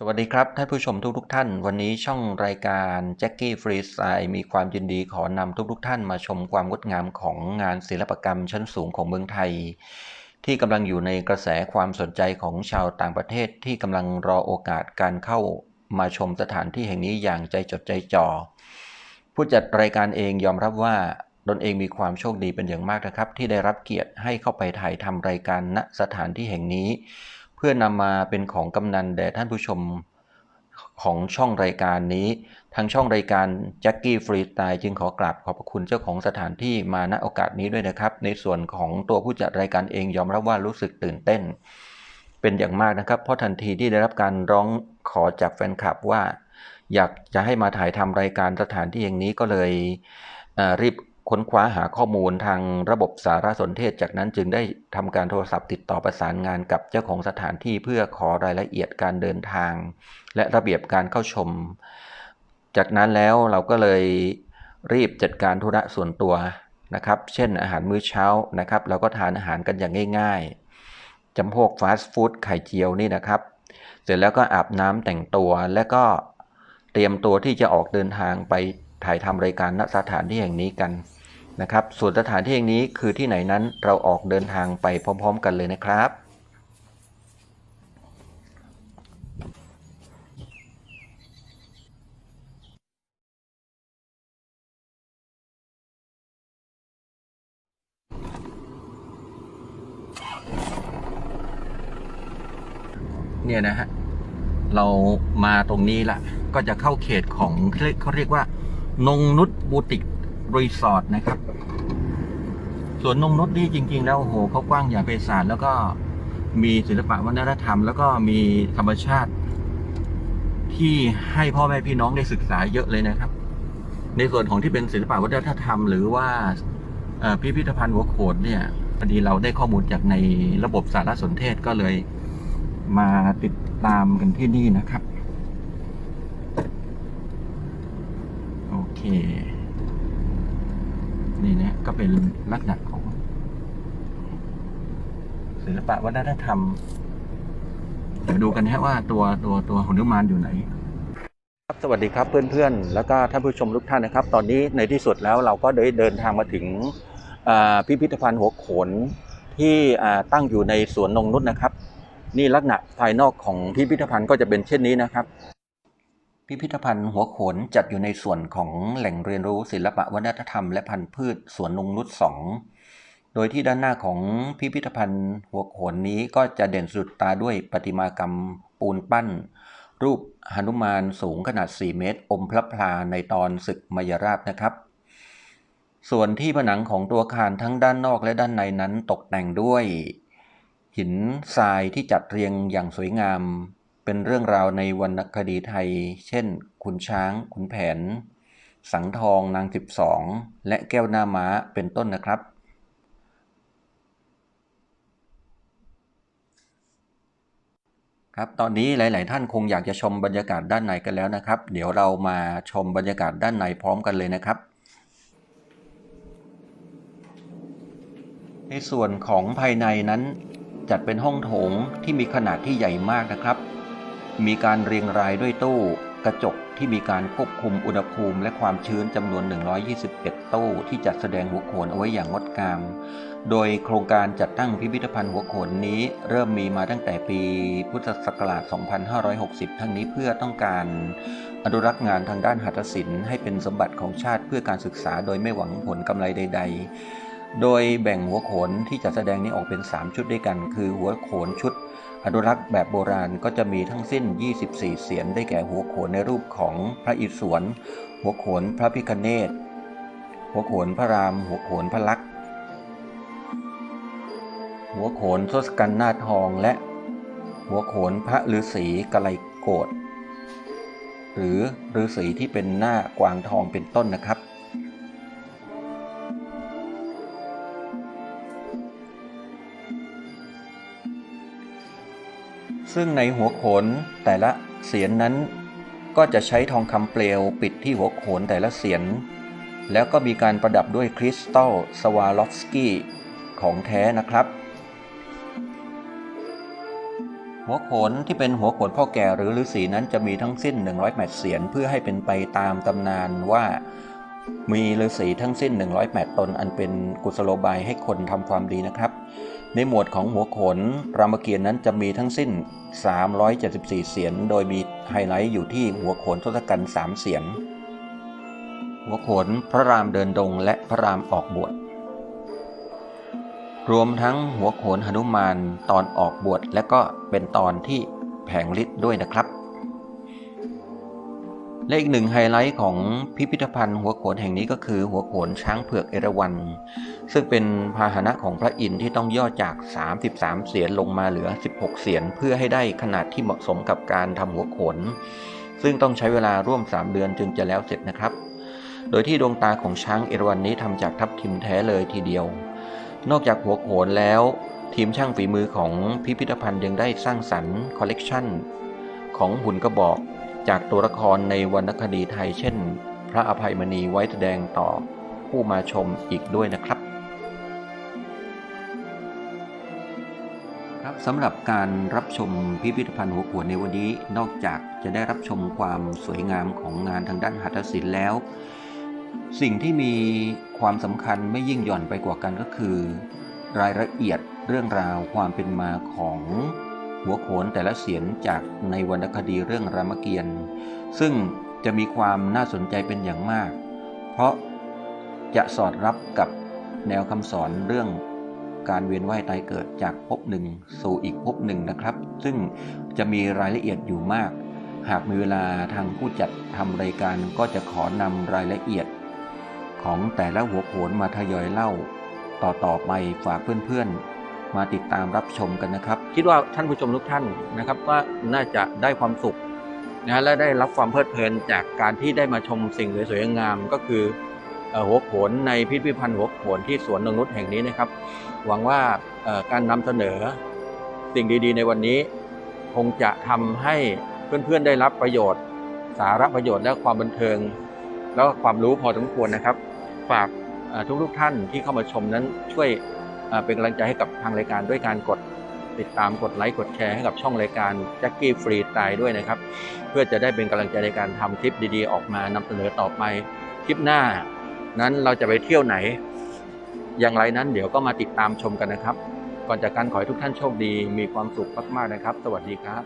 สวัสดีครับท่านผู้ชมทุกทท่าน วันนี้ช่องรายการแจ็คกี้ฟรีสไตล์มีความยินดีขอนำทุกทท่านมาชมความงดงามของงานศิลปกรรมชั้นสูงของเมืองไทย ที่กำลังอยู่ในกระแสความสนใจของชาวต่างประเทศที่กำลังรอโอกาสการเข้ามาชมสถานที่แห่งนี้อย่างใจจดใจจ่อผู้จัดรายการเองยอมรับว่าตนเองมีความโชคดีเป็นอย่างมากนะครับ ที่ได้รับเกียรติให้เข้าไปถ่ายทำรายการณสถานที่แห่งนี้ เพื่อนำมาเป็นของกำนันแด่ท่านผู้ชมของช่องรายการนี้ ทางช่องรายการแจ็คกี้ฟรีสไตล์จึงขอกราบขอบพระคุณเจ้าของสถานที่มาณโอกาสนี้ด้วยนะครับ ในส่วนของตัวผู้จัดรายการเองยอมรับว่ารู้สึกตื่นเต้น เป็นอย่างมากนะครับ เพราะทันทีที่ได้รับการร้องขอจากแฟนคลับว่า อยากจะให้มาถ่ายทำรายการสถานที่อย่างนี้ก็เลยเรีบ ค้นคว้าหาข้อมูลทางระบบสารสนเทศ จากนั้นจึงได้ทำการโทรศัพท์ติดต่อประสานงานกับเจ้าของสถานที่เพื่อขอรายละเอียดการเดินทาง และระเบียบการเข้าชม จากนั้นแล้วเราก็เลยรีบจัดการธุระส่วนตัวนะครับ เช่นอาหารมื้อเช้านะครับ เราก็ทานอาหารกันอย่างง่ายๆจำพวกฟาสต์ฟู้ดไข่เจียวนี่นะครับ เสร็จแล้วก็อาบน้ำแต่งตัวและก็เตรียมตัวที่จะออกเดินทางไปถ่ายทำรายการณสถานที่แห่งนี้กัน นะครับ ส่วนสถานที่แห่งนี้คือที่ไหนนั้นเราออกเดินทางไปพร้อม ๆ กันเลยนะครับ เนี่ยนะฮะเรามาตรงนี้ละก็จะเข้าเขตของเขาเรียกว่านงนุชบูติก รีสอร์ทนะครับสวนนงนุชนี่จริง ๆ แล้วโอ้โหเขากว้างอย่ไพศาลแล้วก็มีศิลปะวัฒนธรรม แล้วก็มีธรรมชาติ ที่ให้พ่อแม่พี่น้องได้ศึกษาเยอะเลยนะครับ ในส่วนของที่เป็นศิลปะวัฒนธรรม หรือว่าพิพิธภัณฑ์หัวโขนเนี่ยพอดีเราได้ข้อมูลจากในระบบสารสนเทศก็เลยมาติดตามกันที่นี่นะครับ โอเค นี่นะก็เป็นลักษณะของ ศิลปะวัฒนธรรม เดี๋ยวดูกันนะว่าตัวตัวตัวหนุมานอยู่ไหน ครับสวัสดีครับเพื่อนๆ แล้วก็ท่านผู้ชมทุกท่านนะครับ ตอนนี้ในที่สุดแล้วเราก็ได้เดินทางมาถึงพิพิธภัณฑ์หัวโขนที่ตั้งอยู่ในสวนนงนุษนะครับ นี่ลักษณะภายนอกของพิพิธภัณฑ์ก็จะเป็นเช่นนี้นะครับ พิพิธภัณฑ์หัวโขนจัดอยู่ในส่วนของแหล่งเรียนรู้ศิลปะวัฒนธรรมและพันธุ์พืชสวนนงนุษสองโดยที่ด้านหน้าของพิพิธภัณฑ์หัวโขนนี้ก็จะเด่นสุดตาด้วยประติมากรรมปูนปั้น รูปหนุมานสูงขนาด 4 เมตร อมพระพลาในตอนศึกมยราบนะครับ ส่วนที่ผนังของตัวอาคารทั้งด้านนอกและด้านในนั้นตกแต่งด้วย หินทรายที่จัดเรียงอย่างสวยงาม เป็นเรื่องราวในวรรณคดีไทย เช่น ขุนช้าง ขุนแผน สังทอง นางสิบสองและแก้วหน้าม้า เป็นต้นนะครับ ครับ ตอนนี้หลาย ๆ ท่านคงอยากจะชมบรรยากาศด้านในกันแล้วนะครับ เดี๋ยวเรามาชมบรรยากาศด้านในพร้อมกันเลยนะครับในส่วนของภายในนั้นจัดเป็นห้องโถงที่มีขนาดที่ใหญ่มากนะครับ มีการเรียงรายด้วยตู้ กระจกที่มีการควบคุมอุณหภูมิและความชื้นจำนวน 121 ตู้ที่จัดแสดงหัวโขนเอาไว้อย่างงดงาม โดยโครงการจัดตั้งพิพิธภัณฑ์หัวโขนนี้เริ่มมีมาตั้งแต่ปีพุทธศักราช 2560 ทั้งนี้เพื่อต้องการอนุรักษ์งานทางด้านหัตถศิลป์ให้เป็นสมบัติของชาติเพื่อการศึกษาโดยไม่หวังผลกำไรใด ๆโดยแบ่งหัวโขนที่จัดแสดงนี้ออกเป็น 3 ชุดด้วยกัน คือหัวโขนชุด อนุรักษ์แบบโบราณก็จะมีทั้งสิ้น 24 เสียนได้แก่หัวโขนในรูปของพระอิศวร หัวโขนพระพิคเนตหัวโขนพระราม หัวโขนพระลักษณ์หัวโขนทศกัณฐ์นาทองและ หัวโขนพระฤาษีกะไลโกดหรือฤาษีที่เป็นหน้ากวางทองเป็นต้นนะครับ ซึ่งในหัวโขนแต่ละเสียนนั้น ก็จะใช้ทองคำเปลวปิดที่หัวโขนแต่ละเสียน แล้วก็มีการประดับด้วยคริสตัลสวาลอฟสกี้ของแท้นะครับ หัวโขนที่เป็นหัวโขนพ่อแก่หรือฤาษีนั้นจะมีทั้งสิ้น 108 เสียนเพื่อให้เป็นไปตามตำนานว่ามีฤาษีทั้งสิ้น 108 ตนอันเป็นกุศโลบายให้คนทำความดีนะครับ ในหมวดของหัวโขนรามเกียรติ์นั้นจะมีทั้งสิ้น 374 เสียง โดยมีไฮไลท์อยู่ที่หัวโขนทศกัณฐ์3เสียง หัวโขนพระรามเดินดงและพระรามออกบวช รวมทั้งหัวโขนหนุมานตอนออกบวชและก็เป็นตอนที่แผงฤทธิ์ด้วยนะครับ และอีกหนึ่งไฮไลท์ของพิพิธภัณฑ์หัวโขนแห่งนี้ก็คือหัวโขนช้างเผือกเอราวัณซึ่งเป็นพาหนะของพระอินทร์ที่ต้องย่อจาก 33 เสียนลงมาเหลือ 16 เสียนเพื่อให้ได้ขนาดที่เหมาะสมกับการทำหัวโขน ซึ่งต้องใช้เวลาร่วม 3 เดือนจึงจะแล้วเสร็จนะครับ โดยที่ดวงตาของช้างเอราวัณนี้ทำจากทับทิมแท้เลยทีเดียว นอกจากหัวโขนแล้ว ทีมช่างฝีมือของพิพิธภัณฑ์ยังได้สร้างสรรค์คอลเลกชันของหุ่นกระบอก จากตัวละครในวรรณคดีไทยเช่น พระอภัยมณีไว้แสดงต่อผู้มาชมอีกด้วยนะครับ ครับสำหรับการรับชมพิพิธภัณฑ์หัวโขนในวันนี้ นอกจากจะได้รับชมความสวยงามของงานทางด้านหัตถศิลป์แล้ว สิ่งที่มีความสำคัญไม่ยิ่งหย่อนไปกว่ากันก็คือ รายละเอียดเรื่องราวความเป็นมาของ หัวโขนแต่ละเสียนจากในวรรณคดีเรื่องรามเกียรติ์ซึ่งจะมีความน่าสนใจเป็นอย่างมาก เพราะจะสอดรับกับแนวคำสอนเรื่องการเวียนว่ายตายเกิดจากภพหนึ่งสู่อีกภพหนึ่งนะครับ ซึ่งจะมีรายละเอียดอยู่มาก หากมีเวลาทางผู้จัดทำรายการก็จะขอนำรายละเอียด ของแต่ละหัวโขนมาทยอยเล่า ต่อๆไปฝากเพื่อนๆ มาติดตามรับชมกันนะครับ คิดว่าท่านผู้ชมทุกท่านนะครับ ว่าน่าจะได้ความสุขนะฮะและได้รับความเพลิดเพลินจากการที่ได้มาชมสิ่งสวยๆงามก็คือหัวโขนในพิพิธภัณฑ์หัวโขนที่สวนนงนุษแห่งนี้นะครับ หวังว่าการนำเสนอสิ่งดีๆ ในวันนี้ คงจะทำให้เพื่อนๆได้รับประโยชน์ สาระประโยชน์และความบันเทิง แล้วก็ความรู้พอสมควรนะครับ ฝากทุกๆท่านที่เข้ามาชมนั้นช่วย เป็นกำลังใจให้กับทางรายการด้วยการกดติดตามกดไลค์กดแชร์ให้กับช่องรายการแจ็คกี้ฟรีสไตล์ด้วยนะครับ เพื่อจะได้เป็นกำลังใจในการทำคลิปดีๆ ออกมานำเสนอต่อไปคลิปหน้า นั้นเราจะไปเที่ยวไหน อย่างไรนั้นเดี๋ยวก็มาติดตามชมกันนะครับ ก่อนจากการขอให้ทุกท่านโชคดีมีความสุขมากๆนะครับ สวัสดีครับ